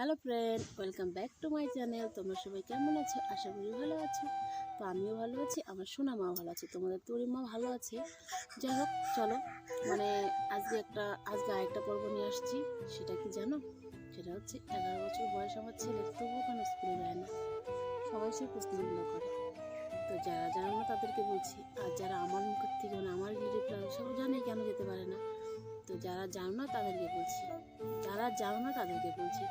Hello friend, welcome back to my channel. তোমরা সবাই কেমন আছো? আশা করি ভালো আছো। তো আমিও ভালো আছি, আমার সোনা মা ভালো আছে, তোমাদের তরি মা ভালো আছে। যাই হোক, চলো মানে আজকে একটা, আজকে আরেকটা পর্ব নিয়ে আসছি, সেটা কি জানো? সেটা হচ্ছে এগারো বছর বয়স আমার ছেলে, তবুও কেন স্কুলে যায় না? সবাই সেই প্রশ্নগুলো করে। তো যারা জানো না তাদেরকে বলছি, আর যারা আমার মুখের থেকে মানে আমার রিলেটিভরা, সব জানে কেন যেতে পারে না। তো যারা জানো না তাদেরকে বলছি, যারা জানো না তাদেরকে বলছি।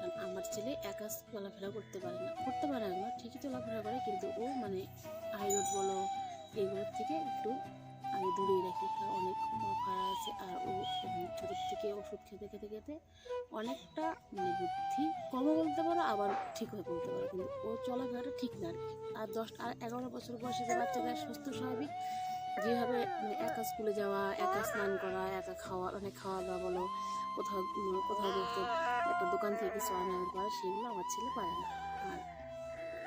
কারণ আমার ছেলে একা চলাফেরা করতে পারে না। করতে পারে না, ঠিকই চলাফেরা করে, কিন্তু ও মানে হাইরোড বলো, এইগুলোর থেকে একটু আমি দূরেই রাখি, কারণ অনেক ফাড়া আছে, আর ও ছোটোর থেকে ওষুধ খেতে খেতে খেতে অনেকটা মানে বুদ্ধি কমও বলতে পারো, আবার ঠিক হয়ে বলতে পারো, কিন্তু ও চলাফেরাটা ঠিক না আর দশ, আর এগারো বছর বয়সে যে বাচ্চারা সুস্থ, স্বাভাবিক যেভাবে মানে একা স্কুলে যাওয়া, একা স্নান করা, একা খাওয়া মানে খাওয়া দাওয়া বলো, কোথাও কোথাও দেখতে একটা দোকান থেকে কিছু আনার পরে সেগুলো আমার ছেলে পারে না। আর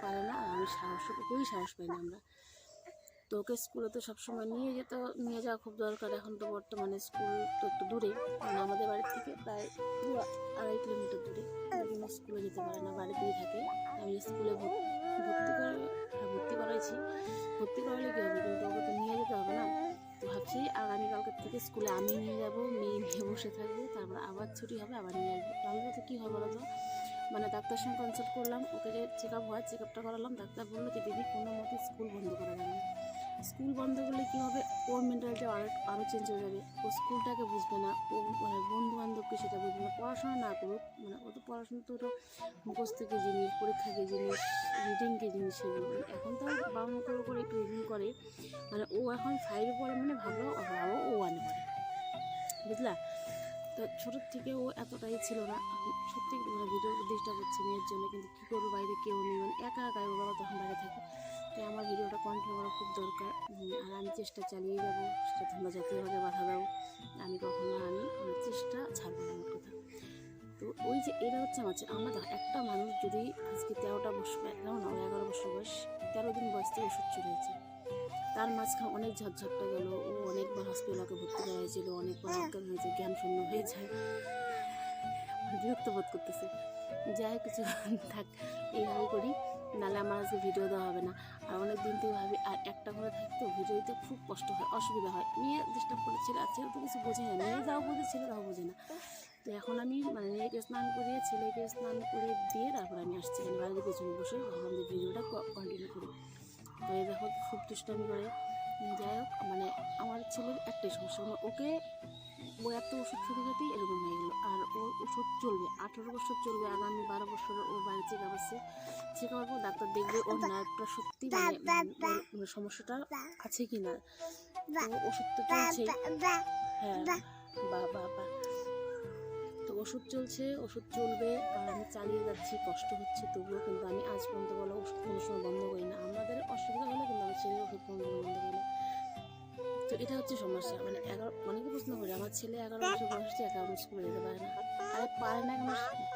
পারে না, আর আমি সাহস কেউই সাহস পাই না আমরা। তো ওকে স্কুলে তো সবসময় নিয়ে যেতে, নিয়ে যাওয়া খুব দরকার। এখন তো বর্তমানে স্কুল তো একটু দূরে মানে আমাদের বাড়ি থেকে প্রায় আড়াই কিলোমিটার দূরে। স্কুলে যেতে পারে না, বাড়িতেই থাকে। আমি স্কুলে ভর- ভর্তি করে হ্যাঁ, ভর্তি করালে কী হবে? কিন্তু ওকে তো নিয়ে যেতে হবে না। তো ভাবছি আগামীকালকের থেকে স্কুলে আমি নিয়ে যাব মেয়ে নিয়ে বসে থাকব তারপর আবার ছুটি হবে আবার নিয়ে আসব। তাহলে তো কী হবে বলো তো? মানে ডাক্তার সঙ্গে কনসাল্ট করলাম ওকে যে চেক আপ হয় চেক আপটা করালাম ডাক্তার বলল যে দিদি কোনো মতে স্কুল বন্ধ করা স্কুল বন্ধ করলে কী হবে? ওর মেন্টালিটি আরও আরও চেঞ্জ হয়ে যাবে। ও স্কুলটাকে বুঝবে না। ও মানে বন্ধু বান্ধবকে সেটা বুঝবে না। পড়াশোনা না করুক মানে ও তো পড়াশোনা তো ওটা মুখস্থকে জিনিস পরীক্ষাকে জিনিস রিডিংকে জিনিস সেগুলো এখন তো বাবা মা করে করে একটু রিডিং করে। মানে ও এখন ফাইভে পড়ে মানে ভালো ভাবো ও ওয়ানে পড়ে। বুঝলা? তো ছোটোর থেকে ও এতটাই ছিল না। সত্যি মানে ভিডিও ডিস্টার্ব হচ্ছে মেয়ের জন্য। কিন্তু কী করব? বাইরে কেউ নেই। মানে একা একা ও বাবা তখন বাইরে থাকে। তাই আমার ভিডিওটা কন্টিনিউ করা খুব দরকার। আর আমি চেষ্টা চালিয়ে যাব সেটা তোমরা জাতীয়ভাবে বাধা দাও আমি কখনো আমি আমার চেষ্টা ছাড়বো না আমার কথা। তো ওই যে এটা হচ্ছে আমার আমরা একটা মানুষ যদি আজকে তেরোটা বছর এগারো না এগারো বছর বয়স তেরো দিন বয়স থেকে ওষুধ হয়েছে। তার মাঝখানে অনেক ঝাপঝাপটা গেল ও অনেকবার হসপিটালকে ভর্তি করা হয়েছিল অনেকবার অজ্ঞান হয়েছে জ্ঞান শূন্য হয়ে যায়। বিরক্ত বোধ করতেছে। যাই কিছু থাক এইভাবে করি। নাহলে আমার আজকে ভিডিও দেওয়া হবে না। আর অনেক দিন থেকে ভাবি, আর একটা করে থাকতো ভিডিও দিতে খুব কষ্ট হয়, অসুবিধা হয়। মেয়ে ডিস্টার্ব করে ছেলে আর ছেলে তো কিছু বোঝে না। মেয়ে যাও বোঝে ছেলে তাও বোঝে না। তো এখন আমি মানে মেয়েকে স্নান করিয়ে, ছেলেকে স্নান করিয়ে দিয়ে তারপর আমি আসছি এখানে বাড়িতে পেছনে বসে ভাবলাম যে ভিডিওটা কন্টিনিউ করি। তো এই দেখো, খুব দুষ্টামি করে। যাই হোক মানে আমার ছেলের একটাই সমস্যা। মানে ওকে ও এত ওষুধ খেতে খেতেই এরকম হয়ে গেলো। আর ওর ওষুধ চলবে আঠেরো বছর চলবে আগামী বারো বছর ওর বাড়ি চেক আপ আছে। চেক আপ ডাক্তার দেখবে ওর নার্ভটা সত্যি মানে মানে সমস্যাটা আছে কি না ওষুধ তো চলছেই হ্যাঁ বা। বা বা তো ওষুধ চলছে ওষুধ চলবে আর আমি চালিয়ে যাচ্ছি কষ্ট হচ্ছে তবুও কিন্তু আমি আজ পর্যন্ত বলো ওষুধ কোনো সময় বন্ধ করি না। আমাদের অসুবিধা হলে কিন্তু আমি ছেলের ওষুধ কোনো বন্ধ করি না। তো এটা হচ্ছে সমস্যা। মানে এগারো, অনেকে প্রশ্ন করে, আমার ছেলে এগারো বছর বয়স হচ্ছে আমি স্কুলে যেতে পারে না। আরে পারে না কেন?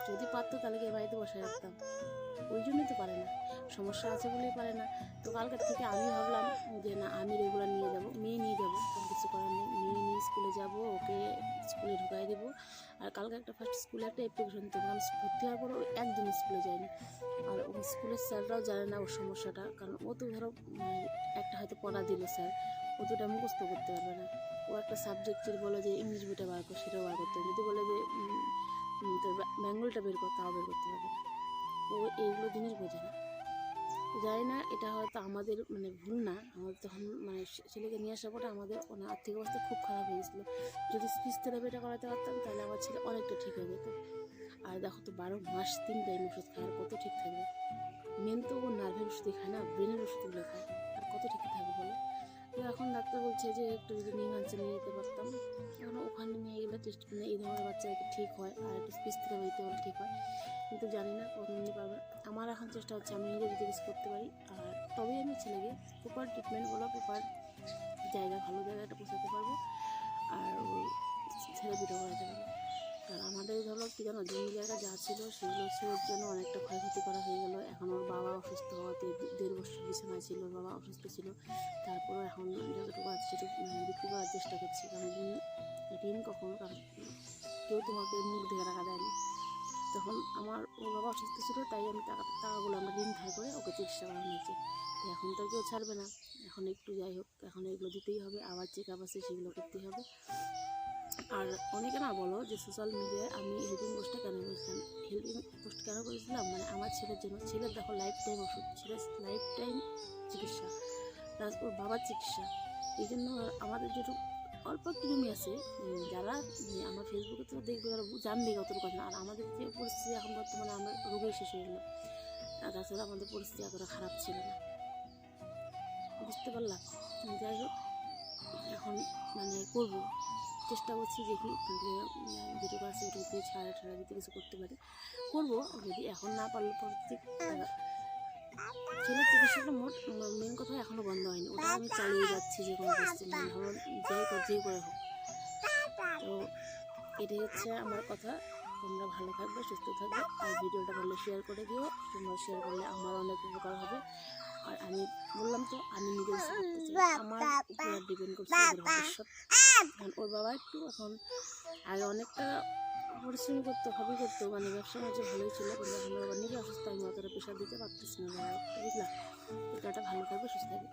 যদি পারতো তাহলে কি বাড়িতে বসে রাখতাম ওই জন্যই তো পারে না। সমস্যা আছে বলেই পারে না। তো কালকের থেকে আমি ভাবলাম স্কুলে একটা অ্যাপ্লিকেশন দিতে কারণ ভর্তি হওয়ার পরে ও একদিন স্কুলে যায়নি। আর ও স্কুলের স্যাররাও জানে না ওর সমস্যাটা, কারণ ও তো ধরো একটা হয়তো পড়া দিল স্যার, ও তো ওটা মুখস্থ করতে পারবে না। ও একটা সাবজেক্টের বলে যে ইংলিশ বইটা বার করো, সেটাও বার করতে হবে যদি বলে যে তোর বেঙ্গলটা বের কর, তাও বের করতে না। ও এইগুলো জিনিস বোঝে না। জানি না, এটা হয়তো আমাদের মানে ভুল না। আমাদের তখন মানে ছেলেকে নিয়ে আসার পরে আমাদের ওনার আর্থিক অবস্থা খুব খারাপ হয়ে গেছিল। যদি স্পিচ থেরাপিটা করাতে পারতাম, তাহলে আমার ছেলে অনেকটা ঠিক হয়ে যেত। আর দেখো তো, বারো মাস তিন টাইম ওষুধ খাওয়ার কত ঠিক থাকবে। মেন তো ও নার্ভের ওষুধই খায় না ব্রেনের ওষুধগুলো খায়। তো এখন ডাক্তার বলছে যে একটু যদি নিমাঞ্চে নিয়ে যেতে পারতাম। এখন ওখানে নিয়ে গেলে টেস্ট এই ধরনের বাচ্চা ঠিক হয় আর একটু স্পিচ থেরাপি দিতে বলে ঠিক হয়। কিন্তু জানি না কখন নিতে পারবে। আমার এখন চেষ্টা হচ্ছে আমি নিজে কিছু করতে পারি। আর তবেই আমি ছেলেকে প্রপার ট্রিটমেন্ট বলো প্রপার জায়গা, ভালো জায়গাটা পৌঁছাতে পারব। আর থেরাপিটা করাতে পারব আর আমাদের ধরো কী জানো জমি জায়গা যা ছিল, সেগুলো ছিল জন্য অনেকটা ক্ষয়ক্ষতি করা হয়ে গেলো। এখন ওর বাবা অসুস্থ বিছানায় ছিল, বাবা অসুস্থ ছিল। তারপরে এখন যতটুকু আছে সেটুকু মানে বিক্রি করার চেষ্টা করছি। কারণ ঋণ কখনো কারণ কেউ তোমাকে মুখ দেখে রাখা দেয়নি। তখন আমার ওর বাবা অসুস্থ ছিল, তাই আমি টাকা, টাকাগুলো আমরা ঋণ ধার করে ওকে চিকিৎসা করা হয়েছে। তো এখন তো কেউ ছাড়বে না। এখন একটু যাই হোক, এখন এগুলো দিতেই হবে। আবার চেক আপ আছে, সেগুলো করতেই হবে। আর অনেকে না বলো যে সোশ্যাল মিডিয়ায় আমি হেল্পিং পোস্টটা কেন করেছিলাম? হেল্পিং পোস্ট কেন করেছিলাম? মানে আমার ছেলের জন্য, ছেলের দেখো লাইফ টাইম ওষুধ, ছেলের লাইফ টাইম চিকিৎসা প্লাস ওর বাবার চিকিৎসা। এই জন্য আমাদের যেটুকু অল্প একটু জমি আছে যারা আমার ফেসবুকে তো দেখবে যারা জানবে কতটুকু কথা আর আমাদের যে পরিস্থিতি এখন বর্তমানে আমরা রোগেই শেষ হয়ে আর তাছাড়া আমাদের পরিস্থিতি এতটা খারাপ ছিল না। বুঝতে পারলাম যাই হোক, এখন মানে করব। চেষ্টা করছি দেখি যেটুকু আছে দিয়ে ছাড়া ছাড়া দিতে কিছু করতে পারি, করব। যদি এখন না পারলে প্রত্যেক ছেলের চিকিৎসাটা মোট মেন কথা এখনও বন্ধ হয়নি। ওটা আমি চালিয়ে যাচ্ছি যে কোনো পরিস্থিতি মানে যাই কর যে করে হোক। তো এটাই হচ্ছে আমার কথা। তোমরা ভালো থাকবে, সুস্থ থাকবে। আর ভিডিওটা ভালো শেয়ার করে দিও। তোমরা শেয়ার করলে আমার অনেক উপকার হবে। আর আমি বললাম তো, আমি নিজে কিছু করতে চাই। আমার ডিপেন্ড করছি ভবিষ্যৎ কারণ ওর বাবা একটু এখন আর অনেকটা পরিশ্রম করতো হবি করতো মানে ব্যবসা মাঝে ভালোই ছিল, কিন্তু এখন বাবা নিজে অসুস্থ, আমি অতটা প্রেশার দিতে পারতেছি না বুঝলাম এটা ভালো থাকবে, সুস্থ থাকবে।